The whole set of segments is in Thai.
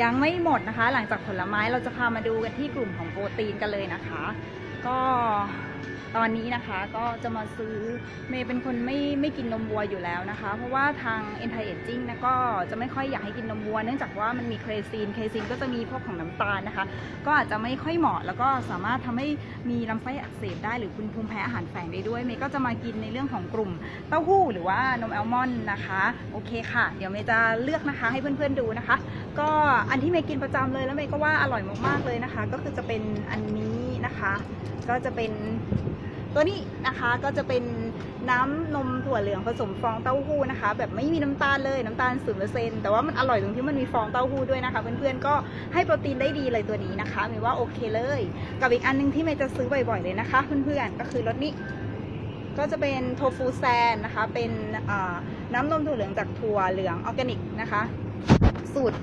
ยังไม่หมดนะคะ หลังจากผลไม้เราจะพามาดูกันที่กลุ่มของโปรตีนกันเลยนะคะ ก็ ตอนนี้นะคะก็จะมาซื้อเมย์เป็นคนไม่ไม่กินนมวัวอยู่แล้วนะคะ เพราะว่าทาง anti aging นะก็จะไม่ค่อยอยากให้กินนมวัว เนื่องจากว่ามันมีเครซีนเครซีนก็จะมีพวกของน้ำตาลนะคะ ก็อาจจะไม่ค่อยเหมาะแล้วก็สามารถทำให้มีลำไส้อักเสบได้หรือคุณภูมิแพ้อาหารแฝงได้ด้วยเมย์ก็จะมากินในเรื่องของกลุ่มเต้าหู้หรือว่านมแอลมอนด์นะคะโอเคค่ะ เดี๋ยวเมย์จะเลือกนะคะให้เพื่อนๆดูนะคะ ก็อันที่เมย์กินประจำเลยแล้วเมย์ก็ว่าอร่อยมากๆเลยนะคะ ก็คือจะเป็นอันนี้ นะคะ ก็จะเป็นตัวนี้นะคะก็จะเป็นน้ำนมถั่วเหลืองผสมฟองเต้าหู้นะคะ แบบไม่มีน้ำตาลเลยน้ำตาลศูนย์เปอร์เซ็นต์แต่ว่ามันอร่อยตรงที่มันมีฟองเต้าหู้ด้วยนะคะ เพื่อนๆก็ให้โปรตีนได้ดีเลยตัวนี้นะคะมย์ว่าโอเคเลย กับอีกอันหนึงที่เมย์จะซื้อบ่อยๆเลยนะคะ เพื่อนๆก็คือรสนี้ก็จะเป็นโทฟูแซนนะคะ เป็นน้ำนมถั่วเหลืองจากถั่วเหลืองออร์แกนิกนะคะ สูตร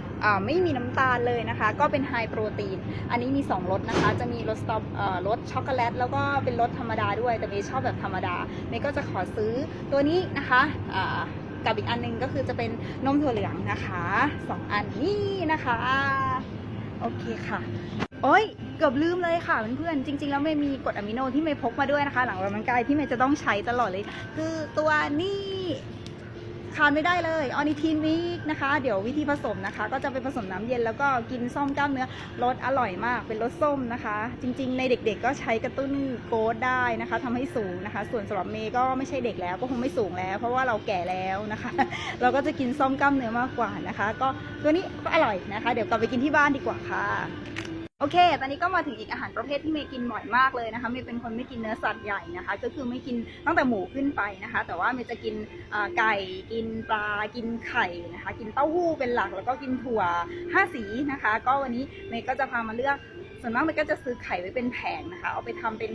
ไม่มีน้ำตาลเลยนะคะ ก็เป็นไฮโปรตีน อันนี้มี 2รสนะคะ จะมีรสสตอเอ่อรสช็อกโกแลต แล้วก็เป็นรสธรรมดาด้วย แต่เมย์ชอบแบบธรรมดาเมย์ก็จะขอซื้อตัวนี้นะคะกับอีกอันหนึงก็คือจะเป็นนมถั่วเหลืองนะคะสองอันนี้นะคะ โอเคค่ะ โอ้ยเกือบลืมเลยค่ะเพื่อนๆจริง ๆ แล้วเมย์มีกรดอะมิโนที่เมย์พกมาด้วยนะคะ หลังออกกำลังกายที่เมย์จะต้องใช้ตลอดเลย คือตัวนี้ ขาดไม่ได้เลยออนิทีนวิกนะคะ เดี๋ยววิธีผสมนะคะ ก็จะไปผสมน้ำเย็นแล้วก็กินส้มกล้ามเนื้อรสอร่อยมากเป็นรสส้มนะคะ จริง ๆ ในเด็กๆ ก็ใช้กระตุ้นโกรทได้นะคะทำให้สูงนะคะ ส่วนสำหรับเมย์ก็ไม่ใช่เด็กแล้วก็คงไม่สูงแล้ว เพราะว่าเราแก่แล้วนะคะ เราก็จะกินส้มกล้ามเนื้อมากกว่านะคะ ก็ตัวนี้ก็อร่อยนะคะ เดี๋ยวกลับไปกินที่บ้านดีกว่าค่ะ โอเค ตอนนี้ก็มาถึงอีกอาหารประเภทที่เมย์กินบ่อยมากเลยนะคะเมย์เป็นคนไม่กินเนื้อสัตว์ใหญ่นะคะ ก็คือไม่กินตั้งแต่หมูขึ้นไปนะคะ แต่ว่าเมย์จะกินไก่ กินปลา กินไข่นะคะ กินเต้าหู้เป็นหลัก แล้วก็กินถั่วห้าสีนะคะ ก็วันนี้เมย์ก็จะพามาเลือก ส่วนมากมย์ก็จะซื้อไข่ไว้เป็นแผงนะคะ เอาไปทำเป็น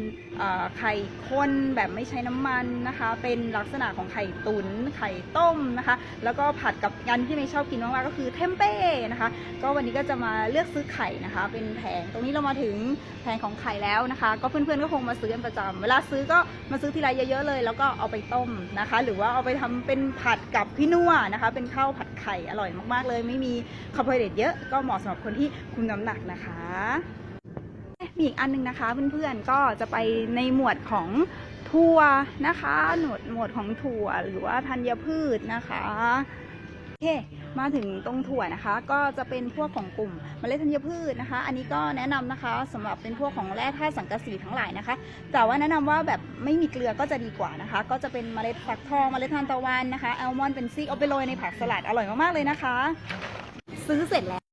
ไข่ข้นแบบไม่ใช้น้ำมันนะคะ เป็นลักษณะของไข่ตุนไข่ต้มนะคะ แล้วก็ผัดกับยันที่เมย์ชอบกินมากๆก็คือเทมเป้นะคะ ก็วันนี้ก็จะมาเลือกซื้อไข่นะคะ เป็นแผงตรงนี้เรามาถึงแผงของไข่แล้วนะคะ ก็เพื่อนๆก็คงมาซื้อกันประจำเวลาซื้อก็มาซื้อทีไรเยอะๆเลย แล้วก็เอาไปต้มนะคะ หรือว่าเอาไปทำเป็นผัดกับพี่นัวนะคะ เป็นข้าวผัดไข่อร่อยมากๆเลย ไม่มีคาร์โบไฮเดรตเยอะก็เหมาะสำหรับคนที่คุมน้ำหนักนะคะ มีอีกอันหนึงนะคะเพื่อนๆก็จะไปในหมวดของถั่วนะคะหมวดหมวดของถั่วหรือว่าธัญพืชนะคะโอเคมาถึงตรงถั่วนะคะ ก็จะเป็นพวกของกลุ่มเมล็ดธัญพืชนะคะ อันนี้ก็แนะนำนะคะสำหรับเป็นพวกของแร่ธาตุสังกะสีทั้งหลายนะคะ แต่ว่าแนะนำว่าแบบไม่มีเกลือก็จะดีกว่านะคะ ก็จะเป็นเมล็ดฟักทองเมล็ดทานตะวันนะคะแอลมอนด์เป็นซี่เอาไปโรยในผักสลัดอร่อยมากๆเลยนะคะ ซื้อเสร็จแล้ว